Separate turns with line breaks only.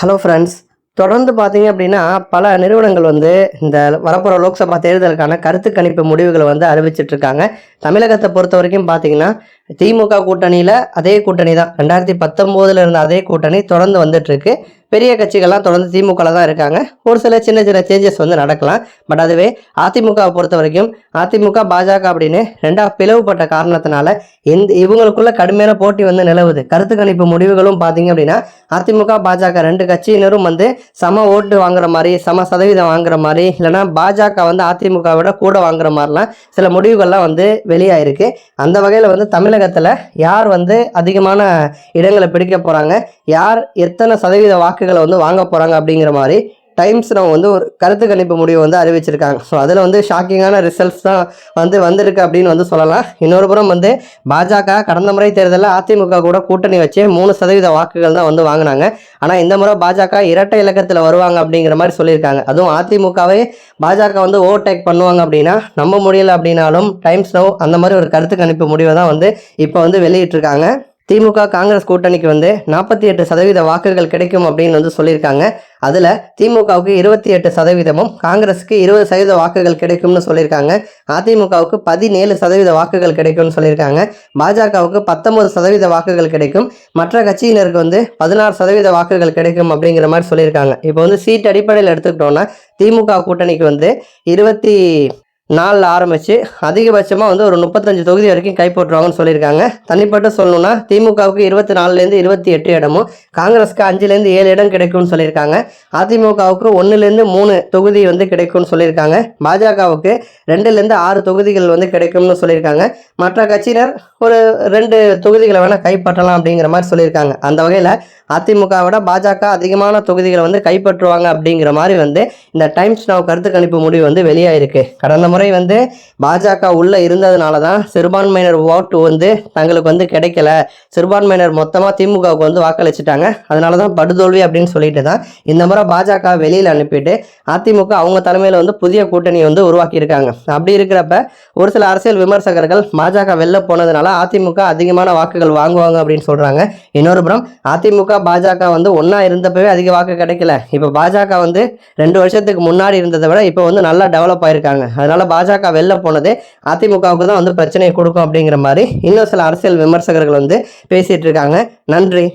Hello friends தொடர்ந்து பார்த்தீங்க அப்படின்னா பல நிறுவனங்கள் வந்து இந்த வரப்போகிற லோக்சபா தேர்தலுக்கான கருத்து கணிப்பு முடிவுகளை வந்து அறிவிச்சிட்டு இருக்காங்க. தமிழகத்தை பொறுத்த வரைக்கும் பார்த்தீங்கன்னா திமுக கூட்டணியில் அதே கூட்டணி தான் ரெண்டாயிரத்தி பத்தொம்போதில் இருந்த அதே கூட்டணி தொடர்ந்து வந்துட்டுருக்கு. பெரிய கட்சிகள்லாம் தொடர்ந்து திமுகவில் தான் இருக்காங்க. ஒரு சில சின்ன சின்ன சேஞ்சஸ் வந்து நடக்கலாம். பட் அதுவே அதிமுகவை பொறுத்த வரைக்கும் அதிமுக பாஜக அப்படின்னு ரெண்டாக பிளவுபட்ட காரணத்தினால இந்த இவங்களுக்குள்ள கடுமையான போட்டி வந்து நிலவுது. கருத்து கணிப்பு முடிவுகளும் பார்த்தீங்க அப்படின்னா அதிமுக பாஜக ரெண்டு கட்சியினரும் வந்து சம ஓட்டு வாங்குற மாதிரி சம சதவீதம் வாங்குற மாதிரி இல்லைன்னா பாஜக வந்து அதிமுக விட கூட வாங்குற மாதிரிலாம் சில முடிவுகள்லாம் வந்து வெளியாயிருக்கு. அந்த வகையில் வந்து தமிழக தமிழகத்தில் யார் வந்து அதிகமான இடங்களை பிடிக்க போகிறாங்க யார் எத்தனை சதவீத வாக்குகளை வந்து வாங்க போகிறாங்க அப்படிங்கிற மாதிரி டைம்ஸ் நம்ம வந்து ஒரு கருத்து கணிப்பு முடிவு வந்து அறிவிச்சிருக்காங்க. ஸோ அதில் வந்து ஷாக்கிங்கான ரிசல்ட்ஸ் தான் வந்து வந்திருக்கு அப்படின்னு வந்து சொல்லலாம். இன்னொரு புறம் வந்து பாஜக கடந்த முறை தேர்தலில் அதிமுக கூட கூட்டணி வச்சு மூணு சதவீத வாக்குகள் தான் வந்து வாங்கினாங்க. ஆனால் இந்த முறை பாஜக இரட்டை இலக்கத்தில் வருவாங்க அப்படிங்கிற மாதிரி சொல்லியிருக்காங்க. அதுவும் அதிமுகவே பாஜக வந்து ஓவர்டேக் பண்ணுவாங்க அப்படின்னா நம்ப முடியல அப்படின்னாலும் டைம்ஸ் நோ அந்த மாதிரி ஒரு கருத்து கணிப்பு முடிவை தான் வந்து இப்போ வந்து வெளியிட்டிருக்காங்க. திமுக காங்கிரஸ் கூட்டணிக்கு வந்து நாற்பத்தி எட்டு சதவீத வாக்குகள் கிடைக்கும் அப்படின்னு வந்து சொல்லியிருக்காங்க. அதில் திமுகவுக்கு இருபத்தி எட்டு சதவீதமும் காங்கிரஸுக்கு இருபது சதவீத வாக்குகள் கிடைக்கும்னு சொல்லியிருக்காங்க. அதிமுகவுக்கு பதினேழு சதவீத வாக்குகள் கிடைக்கும்னு சொல்லியிருக்காங்க. பாஜகவுக்கு பத்தொன்பது சதவீத வாக்குகள் கிடைக்கும். மற்ற கட்சியினருக்கு வந்து பதினாறு சதவீத வாக்குகள் கிடைக்கும் அப்படிங்கிற மாதிரி சொல்லியிருக்காங்க. இப்போ வந்து சீட் அடிப்படையில் எடுத்துக்கிட்டோன்னா திமுக கூட்டணிக்கு வந்து இருபத்தி நாளில் ஆரம்பித்து அதிகபட்சமாக வந்து ஒரு முப்பத்தஞ்சு தொகுதி வரைக்கும் கைப்பற்றுவாங்கன்னு சொல்லியிருக்காங்க. தனிப்பட்ட சொல்லணும்னா திமுகவுக்கு இருபத்தி நாலுலேருந்து இருபத்தி எட்டு இடமும் காங்கிரஸ்க்கு அஞ்சுலேருந்து ஏழு இடம் கிடைக்கும்னு சொல்லியிருக்காங்க. அதிமுகவுக்கு ஒன்றுலேருந்து மூணு தொகுதி வந்து கிடைக்கும்னு சொல்லியிருக்காங்க. பாஜகவுக்கு ரெண்டுலேருந்து ஆறு தொகுதிகள் வந்து கிடைக்கும்னு சொல்லியிருக்காங்க. மற்ற கட்சியினர் ஒரு ரெண்டு தொகுதிகளை வேணால் கைப்பற்றலாம் அப்படிங்கிற மாதிரி சொல்லியிருக்காங்க. அந்த வகையில் அதிமுகவோட பாஜக அதிகமான தொகுதிகளை வந்து கைப்பற்றுவாங்க அப்படிங்கிற மாதிரி வந்து இந்த டைம்ஸ் நவ் கருத்து கணிப்பு முடிவு வந்து வெளியாயிருக்கு. கடந்த முறை வந்து பாஜக உள்ளே இருந்ததுனால தான் சிறுபான்மையினர் ஓட்டு வந்து தங்களுக்கு வந்து கிடைக்கல. சிறுபான்மையினர் மொத்தமாக திமுகவுக்கு வந்து வாக்களிச்சிட்டாங்க. அதனால தான் படுதோல்வி அப்படின்னு சொல்லிட்டு தான் இந்த முறை பாஜக வெளியில் அனுப்பிட்டு அதிமுக அவங்க தலைமையில் வந்து புதிய கூட்டணியை வந்து உருவாக்கியிருக்காங்க. அப்படி இருக்கிறப்ப ஒரு சில அரசியல் விமர்சகர்கள் பாஜக வெளில போனதுனால அதிமுக அதிகமான வாக்குகள் வாங்குவாங்க அப்படின்னு சொல்கிறாங்க இன்னொரு புறம் அதிமுக பாஜக வந்து ஒன்றா இருந்தப்பவே அதிக வாக்கு கிடைக்கல. இப்போ பாஜக வந்து ரெண்டு வருஷத்துக்கு முன்னாடி இருந்ததை விட இப்போ வந்து நல்லா டெவலப் ஆயிருக்காங்க. அதனால பாஜக வெளில போனது அதிமுகவுக்கு தான் வந்து பிரச்சனையை கொடுக்கும் அப்படிங்கிற மாதிரி இன்னும் சில அரசியல் விமர்சகர்கள் வந்து பேசிட்டு இருக்காங்க. நன்றி.